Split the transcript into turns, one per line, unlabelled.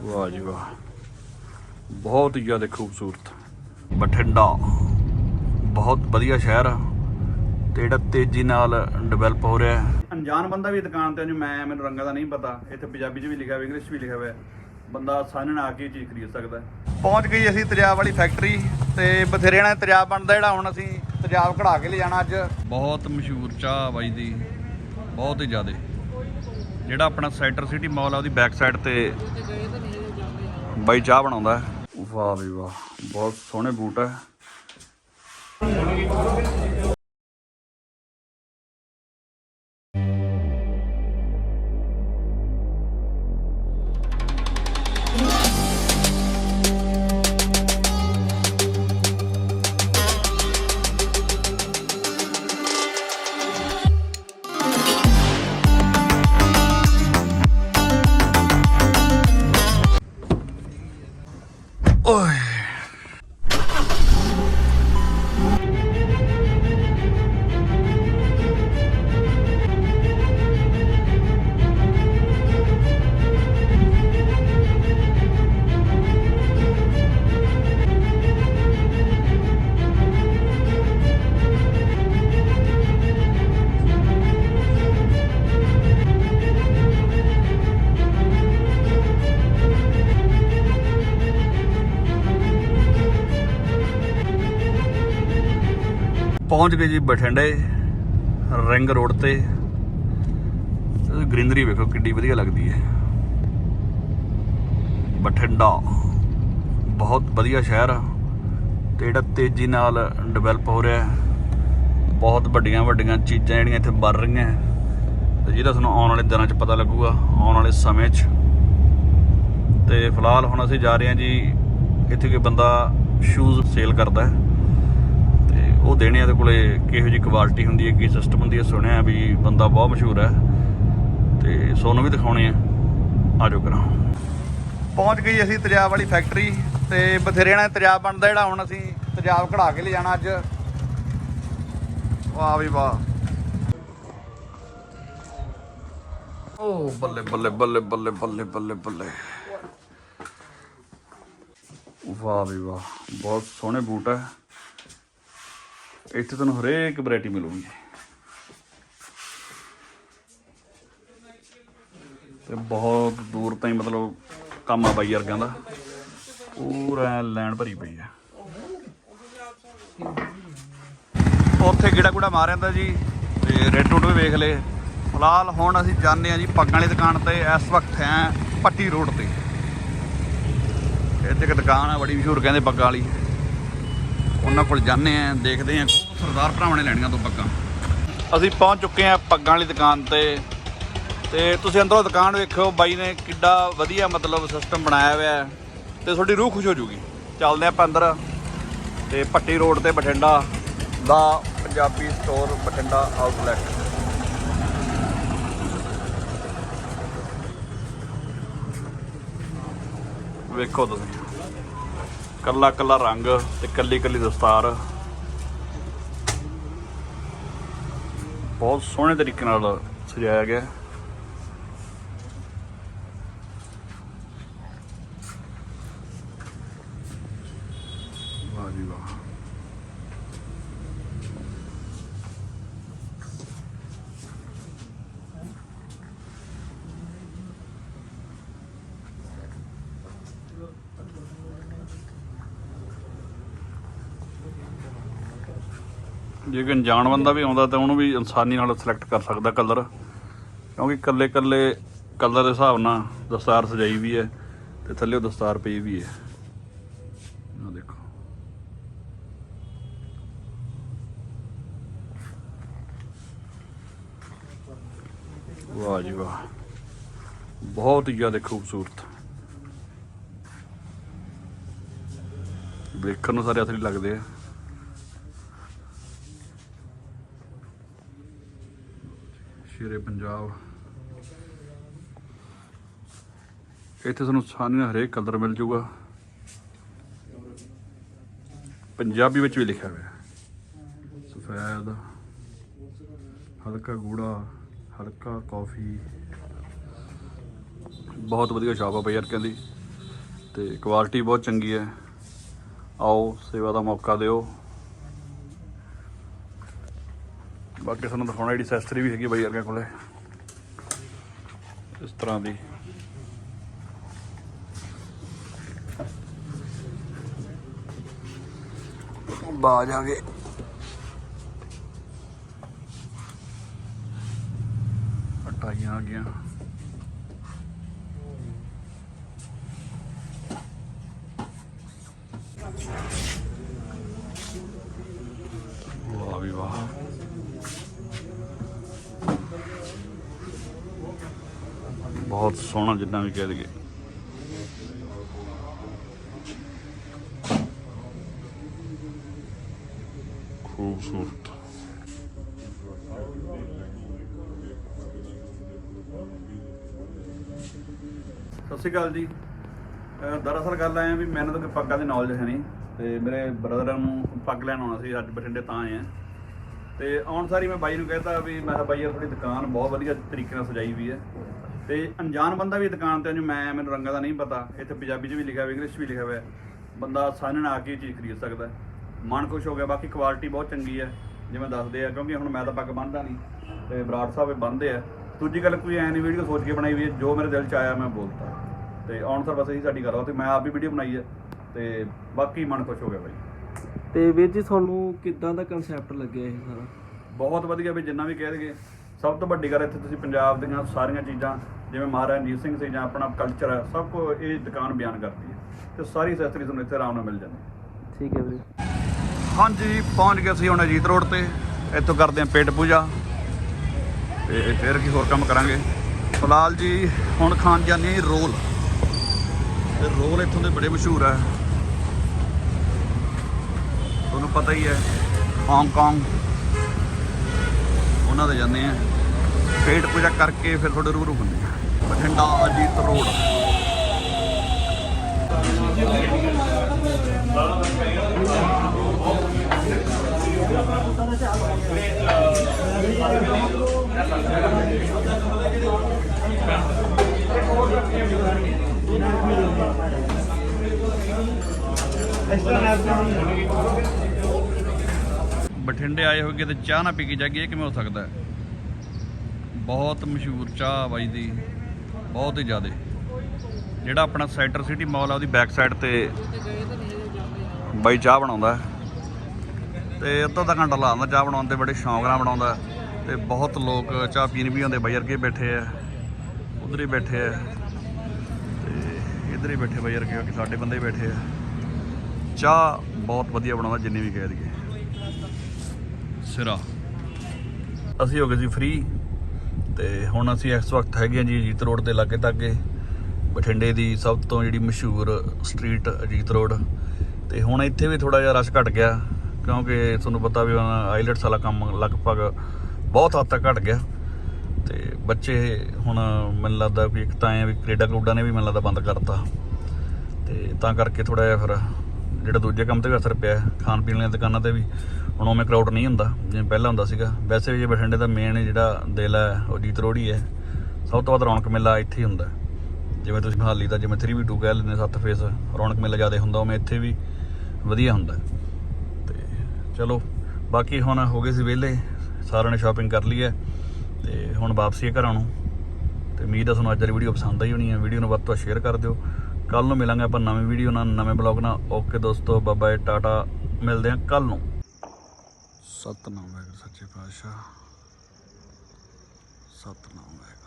ਵਾਹ ਜੀ ਵਾਹ। ਬਹੁਤ ਹੀ ਜ਼ਿਆਦਾ ਖੂਬਸੂਰਤ ਬਠਿੰਡਾ। ਬਹੁਤ ਵਧੀਆ ਸ਼ਹਿਰ ਆ ਤੇ ਜਿਹੜਾ ਤੇਜ਼ੀ ਨਾਲ ਡਿਵੈਲਪ ਹੋ ਰਿਹਾ ਹੈ। ਅਣਜਾਣ ਬੰਦਾ ਵੀ ਦੁਕਾਨ ਤੇ ਮੈਂ ਮੈਨੂੰ ਰੰਗਾਂ ਦਾ ਨਹੀਂ ਪਤਾ। ਇੱਥੇ ਪੰਜਾਬੀ 'ਚ ਵੀ ਲਿਖਿਆ ਹੋਇਆ ਇੰਗਲਿਸ਼ 'ਚ ਵੀ ਲਿਖਿਆ ਹੋਇਆ। ਹੈ। ਬੰਦਾ ਸਾਨਣ ਆ ਕੇ ਇਹ ਚੀਜ਼ ਖਰੀਦ ਸਕਦਾ। ਪਹੁੰਚ ਗਈ ਅਸੀਂ ਤੇਜ਼ਾਬ ਵਾਲੀ ਫੈਕਟਰੀ ਤੇ ਬਥੇਰੇ ਨਾਲ ਤੇਜ਼ਾਬ ਬਣਦਾ ਜਿਹੜਾ ਹੁਣ ਅਸੀਂ ਤੇਜ਼ਾਬ ਕਢਾ ਕੇ ਲਿਜਾਣਾ ਅੱਜ। ਬਹੁਤ ਮਸ਼ਹੂਰ ਚਾਹ ਬਾਈ ਦੀ ਬਹੁਤ ਹੀ ਜ਼ਿਆਦਾ। ਜਿਹੜਾ ਆਪਣਾ ਸੈਂਟਰ ਸਿਟੀ ਮਾਲ ਆ ਉਹਦੀ ਬੈਕ ਸਾਈਡ ਤੇ ਬਾਈ ਚਾਹ ਬਣਾਉਂਦਾ ਹੈ। ਵਾਹ ਵੀ ਵਾਹ ਬਹੁਤ ਸੋਹਣੇ ਬੂਟ ਹੈ। ਪਹੁੰਚ ਗਏ ਜੀ ਬਠਿੰਡੇ, ਰਿੰਗ ਰੋਡ ਤੇ। ਗ੍ਰੀਨਰੀ ਵੇਖੋ ਕਿੰਨੀ ਵਧੀਆ ਲੱਗਦੀ ਹੈ। ਬਠਿੰਡਾ, ਬਹੁਤ ਵਧੀਆ ਸ਼ਹਿਰ ਆ। ਤੇ ਜਿਹੜਾ ਤੇਜ਼ੀ ਨਾਲ ਡਿਵੈਲਪ ਹੋ ਰਿਹਾ ਬਹੁਤ ਵੱਡੀਆਂ ਵੱਡੀਆਂ ਚੀਜ਼ਾਂ ਜਿਹੜੀਆਂ ਇੱਥੇ ਬਣ ਰਹੀਆਂ ਹੈ। ਤੇ ਜਿਹਦਾ ਤੁਹਾਨੂੰ ਆਉਣ ਵਾਲੇ ਦਿਨਾਂ 'ਚ ਪਤਾ ਲੱਗੂਗਾ, ਆਉਣ ਵਾਲੇ ਸਮੇਂ 'ਚ। ਤੇ ਫਿਲਹਾਲ ਹੁਣ ਅਸੀਂ ਜਾ ਰਹੇ ਹਾਂ ਜੀ, ਇੱਥੇ ਕੋਈ ਬੰਦਾ ਸ਼ੂਜ਼ ਸੇਲ ਕਰਦਾ ਹੈ। ਉਹ ਦੇਣੇ ਆ ਦੇ ਕੋਲੇ ਕਿਹੋ ਜੀ ਕੁਆਲਿਟੀ ਹੁੰਦੀ ਹੈ, ਕੀ ਸਿਸਟਮ ਹੁੰਦੀ ਹੈ, ਸੁਣਿਆ ਵੀ ਬੰਦਾ ਬਹੁਤ ਮਸ਼ਹੂਰ ਹੈ। ਤੇ ਸੋਨੂੰ ਵੀ ਦਿਖਾਉਣੇ ਆ। ਆਜੋ ਕਰਾਂ ਪਹੁੰਚ ਗਈ ਅਸੀਂ ਤਜਾਬ ਵਾਲੀ ਫੈਕਟਰੀ ਤੇ ਬਥੇਰੇ ਨਾਲ ਤਜਾਬ ਬਣਦਾ ਜਿਹੜਾ ਹੁਣ ਅਸੀਂ ਤਜਾਬ ਕਢਾ ਕੇ ਲਿਜਾਣਾ ਅੱਜ। ਵਾਹ ਵੀ ਵਾਹ। ਓ ਬੱਲੇ ਬੱਲੇ ਬੱਲੇ ਬੱਲੇ ਬੱਲੇ ਬੱਲੇ ਬੱਲੇ। ਵਾਹ ਵੀ ਵਾਹ। ਬਹੁਤ ਸੋਹਣੇ ਬੂਟ ਹੈ। ਇੱਥੇ ਤੁਹਾਨੂੰ ਹਰੇਕ ਵੈਰਾਈਟੀ ਮਿਲੂਗੀ। ਤੇ ਬਹੁਤ ਦੂਰ ਤਾਈਂ ਮਤਲਬ ਕੰਮ ਆ ਬਾਈ ਵਰਗਿਆਂ ਦਾ। ਪੂਰਾ ਲੈਣ ਭਰੀ ਪਈ ਆ। ਉੱਥੇ ਕਿਹੜਾ ਕੁੜਾ ਮਾਰ ਜਾਂਦਾ ਜੀ, ਤੇ ਰੈਡ ਰੋਡ ਵੀ ਵੇਖ ਲਏ। ਫਿਲਹਾਲ ਹੁਣ ਅਸੀਂ ਜਾਂਦੇ ਆ ਜੀ ਪੱਗਾਂ ਵਾਲੀ ਦੁਕਾਨ ਤੇ, ਇਸ ਵਕਤ ਹੈ ਪੱਟੀ ਰੋਡ ਤੇ। ਇੱਥੇ ਇੱਕ ਦੁਕਾਨ ਆ, ਬੜੀ ਮਸ਼ਹੂਰ ਕਹਿੰਦੇ ਪੱਗਾਂ ਵਾਲੀ। ਉਹਨਾਂ ਕੋਲ ਜਾਂਦੇ ਆ ਦੇਖਦੇ ਆ ਸਰਦਾਰ ਭਰਾਵਾਂ ਨੇ ਲੈਣੀਆਂ ਤੋਂ ਪੱਗਾਂ। ਅਸੀਂ ਪਹੁੰਚ ਚੁੱਕੇ ਆ ਪੱਗਾਂ ਵਾਲੀ ਦੁਕਾਨ ਤੇ। ਤੇ ਤੁਸੀਂ ਅੰਦਰੋਂ ਦੁਕਾਨ ਵੇਖਿਓ, ਬਾਈ ਨੇ ਕਿੱਡਾ ਵਧੀਆ ਮਤਲਬ ਸਿਸਟਮ ਬਣਾਇਆ ਹੋਇਆ ਹੈ। ਤੇ ਤੁਹਾਡੀ ਰੂਹ ਖੁਸ਼ ਹੋ ਜੂਗੀ। ਚੱਲਦੇ ਆਪਾਂ ਅੰਦਰ। ਤੇ ਪੱਟੀ ਰੋਡ ਤੇ ਬਠਿੰਡਾ, ਦਾ ਪੰਜਾਬੀ ਸਟੋਰ ਬਠਿੰਡਾ ਆਊਟਲੈਟ ਵੇਖੋ ਤੁਸੀਂ। ਕੱਲਾ ਕੱਲਾ ਰੰਗ ਤੇ ਕੱਲੀ ਕੱਲੀ ਦਸਤਾਰ। ਬਹੁਤ ਸੋਹਣੇ ਤਰੀਕੇ ਨਾਲ ਸਜਾਇਆ ਗਿਆ। ਵਾਹ ਜੀ ਵਾਹ। ਜੇ ਕੋਈ ਅਣਜਾਣ ਬੰਦਾ ਵੀ ਆਉਂਦਾ ਤਾਂ ਉਹਨੂੰ ਵੀ ਇਨਸਾਨੀ ਨਾਲ ਸਿਲੈਕਟ ਕਰ ਸਕਦਾ ਕਲਰ ਕਿਉਂਕਿ ਕੱਲੇ ਕੱਲੇ ਕਲਰ ਦੇ ਹਿਸਾਬ ਨਾਲ ਦਸਤਾਰ ਸਜਾਈ ਵੀ ਹੈ ਤੇ ਥੱਲੇ ਉਹ ਦਸਤਾਰ ਪਈ ਵੀ ਹੈ। ਆ ਦੇਖੋ। ਵਾਹ ਜੀ ਵਾਹ। ਬਹੁਤ ਹੀ ਜ਼ਿਆਦਾ ਖੂਬਸੂਰਤ। ਵੇਖਣ ਨੂੰ ਸਾਰੇ ਅਸਲੀ ਲੱਗਦੇ। ਆ ਸ਼ੇਰੇ ਪੰਜਾਬ। ਇੱਥੇ ਤੁਹਾਨੂੰ ਆਸਾਨੀ ਹਰੇਕ ਕਲਰ ਮਿਲ ਜੂਗਾ। ਪੰਜਾਬੀ ਵਿੱਚ ਵੀ ਲਿਖਿਆ ਹੋਇਆ ਹੈ। ਸਫੈਦ, ਹਲਕਾ ਗੂੜਾ, ਹਲਕਾ ਕਾਫੀ। ਬਹੁਤ ਵਧੀਆ ਸ਼ਾਪ ਆ ਬਈ ਯਾਰ ਕਹਿੰਦੀ। ਤੇ ਕੁਆਲਿਟੀ ਬਹੁਤ ਚੰਗੀ ਹੈ। ਆਓ ਸੇਵਾ ਦਾ ਮੌਕਾ ਦਿਓ। ਬਾਕੀ ਤੁਹਾਨੂੰ ਦਿਖਾਉਣਾ ਜਿਹੜੀ ਸੈਸਟਰੀ ਵੀ ਹੈਗੀ ਬਾਈ ਵਰਗੇ ਕੋਲੇ। ਇਸ ਤਰ੍ਹਾਂ ਦੀ। ਬਾਜ ਆ ਗਏ। ਹਟਾਈਆਂ ਆ ਗਈਆਂ। ਵਾਹ ਵੀ ਵਾਹ। ਬਹੁਤ ਸੋਹਣਾ ਜਿੱਦਾਂ ਵੀ ਕਹਿ ਦਈਏ। ਖੂਬਸੂਰਤ। ਸਤਿ ਸ਼੍ਰੀ ਅਕਾਲ ਜੀ। ਦਰਅਸਲ ਗੱਲ ਆਇਆ ਵੀ ਮੈਨੂੰ ਤਾਂ ਕੋਈ ਪੱਗਾਂ ਦੀ ਨੌਲੇਜ ਹੈ ਨਹੀਂ। ਤੇ ਮੇਰੇ ਬ੍ਰਦਰ ਨੂੰ ਪੱਗ ਲੈਣ ਆਉਣਾ ਸੀ, ਅੱਜ ਬਠਿੰਡੇ ਤਾਂ ਆਏ ਆ। ਤੇ ਆਉਣ ਸਾਰੀ ਮੈਂ ਬਾਈ ਨੂੰ ਕਹਿਤਾ ਵੀ ਮੈਂ ਕਿਹਾ ਬਾਈ ਯਾਰ, ਤੁਹਾਡੀ ਦੁਕਾਨ ਬਹੁਤ ਵਧੀਆ ਤਰੀਕੇ ਨਾਲ ਸਜਾਈ ਵੀ ਹੈ। ਤੇ ਅਣਜਾਣ ਬੰਦਾ ਵੀ ਦੁਕਾਨ ਤੇ ਅੱਜ ਮੈਂ ਮੈਨੂੰ ਰੰਗਾਂ ਦਾ ਨਹੀਂ ਪਤਾ। ਇੱਥੇ ਪੰਜਾਬੀ 'ਚ ਵੀ ਲਿਖਿਆ ਹੋਇਆ ਇੰਗਲਿਸ਼ 'ਚ ਵੀ ਲਿਖਿਆ ਹੋਇਆ। ਬੰਦਾ ਨਾਲ ਆ ਕੇ ਚੀਜ਼ ਖਰੀਦ ਸਕਦਾ। ਮਨ ਖੁਸ਼ ਹੋ ਗਿਆ ਬਾਕੀ ਕੁਆਲਿਟੀ ਬਹੁਤ ਚੰਗੀ ਹੈ ਜਿਵੇਂ ਦੱਸਦੇ ਆ ਕਿਉਂਕਿ ਹੁਣ ਮੈਂ ਤਾਂ ਪੱਗ ਬੰਨਦਾ ਨਹੀਂ ਤੇ ਬਰਾੜ ਸਾਹਿਬ ਇਹ ਬੰਨਦੇ ਆ। ਦੂਜੀ ਗੱਲ ਕੋਈ ਐ ਨਹੀਂ ਵੀਡੀਓ ਸੋਚ ਕੇ ਬਣਾਈ ਵੀ ਜੋ ਮੇਰੇ ਦਿਲ 'ਚ ਆਇਆ ਮੈਂ ਬੋਲਤਾ। ਤੇ ਆਉਣ ਸਾਰ ਬਸ ਇਹੀ ਸਾਡੀ ਗੱਲ ਆ ਤੇ ਮੈਂ ਆਪ ਵੀ ਵੀਡੀਓ ਬਣਾਈ ਹੈ ਤੇ ਬਾਕੀ ਮਨ ਖੁਸ਼ ਹੋ ਗਿਆ ਬਾਈ।
ਤੇ ਵੀਰ ਜੀ ਤੁਹਾਨੂੰ ਕਿੱਦਾਂ ਦਾ ਕਨਸੈਪਟ ਲੱਗਿਆ ਇਹ ਸਾਰਾ?
ਬਹੁਤ ਵਧੀਆ ਵੀ ਜਿੰਨਾ ਵੀ ਕਹਿ ਦਈਏ। ਸਭ ਤੋਂ ਵੱਡੀ ਗੱਲ ਇੱਥੇ ਤੁਸੀਂ ਪੰਜਾਬ ਦੀਆਂ ਸਾਰੀਆਂ ਚੀਜ਼ਾਂ ਜਿਵੇਂ ਮਹਾਰਾਜਾ ਰਣਜੀਤ ਸਿੰਘ ਸੀ ਜਾਂ ਆਪਣਾ ਕਲਚਰ ਹੈ ਸਭ ਕੁਝ ਇਹ ਦੁਕਾਨ ਬਿਆਨ ਕਰਦੀ ਹੈ। ਤੇ ਸਾਰੀ ਅਸੈਸਰੀ ਤੁਹਾਨੂੰ ਇੱਥੇ ਆਰਾਮ ਨਾਲ ਮਿਲ ਜਾਂਦੀ
ਠੀਕ ਹੈ ਵੀਰੇ।
ਹਾਂਜੀ ਪਹੁੰਚ ਗਏ ਸੀ ਹੁਣ ਅਜੀਤ ਰੋਡ ਤੇ। ਇੱਥੋਂ ਕਰਦੇ ਆਂ ਪੇਟ ਪੂਜਾ। ਤੇ ਫਿਰ ਕੀ ਹੋਰ ਕੰਮ ਕਰਾਂਗੇ। ਫਿਲਹਾਲ ਜੀ ਹੁਣ ਖਾਣ ਜਾਂਦੇ ਰੋਲ। ਤੇ ਰੋਲ ਇੱਥੋਂ ਦੇ ਬੜੇ ਮਸ਼ਹੂਰ ਆ ਤੁਹਾਨੂੰ ਪਤਾ ਹੀ ਹੈ ਹਾਂਗਕਾਂਗ। ਉਹਨਾਂ ਦੇ ਜਾਂਦੇ ਆ। ਪੇਟ ਪੂਜਾ ਕਰਕੇ ਫਿਰ ਤੁਹਾਡੇ ਰੂਬਰੂ ਹੁੰਦੇ ਆ। ਬਠਿੰਡਾ ਅਜੀਤ ਰੋਡ। ਬਠਿੰਡੇ ਆਏ ਹੋਗੇ ਤੇ ਚਾਹ ਨਾ ਪੀ ਕੇ ਜਾਈਏ, ਇਹ ਕਿਵੇਂ ਹੋ ਸਕਦਾ ਬਹੁਤ ਮਸ਼ਹੂਰ ਚਾਹ ਬਾਈ ਦੀ, ਬਹੁਤ ਹੀ ਜ਼ਿਆਦਾ। ਜਿਹੜਾ ਆਪਣਾ ਸੈਂਟਰ ਸਿਟੀ ਮਾਲ ਆ, ਉਹਦੀ ਬੈਕ ਸਾਈਡ ਤੇ ਬਾਈ ਚਾਹ ਬਣਾਉਂਦਾ ਹੈ। ਤੇ ਅੱਧਾ ਅੱਧਾ ਘੰਟਾ ਲਾ ਦਿੰਦਾ ਚਾਹ ਬਣਾਉਣ ਤੇ, ਬੜੇ ਸ਼ੌਂਕ ਨਾਲ ਬਣਾਉਂਦਾ ਹੈ। ਤੇ ਬਹੁਤ ਲੋਕ ਚਾਹ ਪੀਣ ਵੀ ਆਉਂਦੇ, ਬਾਈ ਵਰਗੇ ਬੈਠੇ ਆ, ਉਧਰ ਹੀ ਬੈਠੇ ਆ। ਤੇ ਇਧਰ ਹੀ ਬੈਠੇ ਬਾਈ ਵਰਗੇ ਕਿ ਸਾਡੇ ਬੰਦੇ ਹੀ ਬੈਠੇ ਆ। ਚਾਹ ਬਹੁਤ ਵਧੀਆ ਬਣਾਉਂਦਾ, ਜਿੰਨੀ ਵੀ ਕਹਿ ਦਈਏ। ਸਿਰਾ ਅਸੀਂ ਹੋ ਗਏ ਸੀ ਫ੍ਰੀ ਤੇ ਹੁਣ ਅਸੀਂ ਇਸ ਵਕਤ ਹੈਗੇ ਹਾਂ ਜੀ ਅਜੀਤ ਰੋਡ ਦੇ ਲਾਗੇ ਤਾਗੇ, ਬਠਿੰਡੇ ਦੀ ਸਭ ਤੋਂ ਜਿਹੜੀ ਮਸ਼ਹੂਰ ਸਟਰੀਟ ਅਜੀਤ ਰੋਡ। ਤੇ ਹੁਣ ਇੱਥੇ ਵੀ ਥੋੜਾ ਜਿਹਾ ਰਸ਼ ਘਟ ਗਿਆ, ਕਿਉਂਕਿ ਤੁਹਾਨੂੰ ਪਤਾ ਵੀ ਹੁਣ ਆਈਲੈਟਸ ਵਾਲਾ ਕੰਮ ਲਗਭਗ ਬਹੁਤ ਹੱਦ ਤੱਕ ਘਟ ਗਿਆ। ਤੇ ਬੱਚੇ ਹੁਣ ਮੈਨੂੰ ਲੱਗਦਾ ਵੀ ਇੱਕ ਤਾਂ ਐ ਵੀ ਕੈਨੇਡਾ ਕਨੂਡਾ ਨੇ ਵੀ ਮੈਨੂੰ ਲੱਗਦਾ ਬੰਦ ਕਰਤਾ। ਤੇ ਤਾਂ ਕਰਕੇ ਥੋੜਾ ਜਿਹਾ ਫਿਰ ਜਿਹੜਾ ਦੂਜੇ ਕੰਮ ਤੇ ਵੀ ਅਸਰ ਪਿਆ ਖਾਣ ਪੀਣ ਵਾਲੀਆਂ ਦੁਕਾਨਾਂ ਤੇ ਵੀ, ਹੁਣ ਉਵੇਂ ਕਰਾਊਡ ਨਹੀਂ ਹੁੰਦਾ, ਜਿਵੇਂ ਪਹਿਲਾਂ ਹੁੰਦਾ ਸੀਗਾ। ਵੈਸੇ ਵੀ ਜੇ ਬਠਿੰਡੇ ਦਾ ਮੇਨ ਜਿਹੜਾ ਦਿਲ ਹੈ, ਉਹ ਜੀਤ ਰੋੜੀ ਹੈ। ਸਭ ਤੋਂ ਵੱਧ ਰੌਣਕ ਮੇਲਾ ਇੱਥੇ ਹੀ ਹੁੰਦਾ। ਜਿਵੇਂ ਤੁਸੀਂ ਮਹਾਲੀ ਦਾ, ਜਿਵੇਂ 3v2 ਕਹਿ ਲੈਂਦੇ, ਸੱਤ ਫੇਸ ਰੌਣਕ ਮੇਲਾ ਜ਼ਿਆਦਾ ਹੁੰਦਾ, ਉਵੇਂ ਇੱਥੇ ਵੀ ਵਧੀਆ ਹੁੰਦਾ। ਹੈ। ਤੇ ਚਲੋ, ਬਾਕੀ ਹੁਣ ਹੋ ਗਏ ਸੀ ਵਿਹਲੇ, ਸਾਰਿਆਂ ਨੇ ਸ਼ਾਪਿੰਗ ਕਰ ਲਈ ਹੈ, ਤੇ ਹੁਣ ਵਾਪਸੀ ਹੈ ਘਰਾਂ ਨੂੰ। ਤੇ ਉਮੀਦ ਹੈ ਤੁਹਾਨੂੰ ਅੱਜ ਦੀ ਵੀਡੀਓ ਪਸੰਦ ਆਈ ਹੋਣੀ ਹੈ। ਵੀਡੀਓ ਨੂੰ ਵੱਧ ਤੋਂ ਵੱਧ ਸ਼ੇਅਰ ਕਰ ਦਿਓ। ਕੱਲ ਨੂੰ ਮਿਲਾਂਗੇ ਆਪਾਂ ਨਵੀਂ ਵੀਡੀਓ ਨਾਲ, ਨਵੇਂ ਬਲੌਗ ਨਾਲ। ਓਕੇ ਦੋਸਤੋ ਬਾਏ ਟਾਟਾ। ਮਿਲਦੇ ਹਾਂ ਕੱਲ ਨੂੰ। ਸਤਨਾਮ ਵਾਹਿਗੁਰੂ, ਸੱਚੇ ਪਾਤਸ਼ਾਹ। ਸਤਨਾਮ ਵਾਹਿਗੁਰੂ।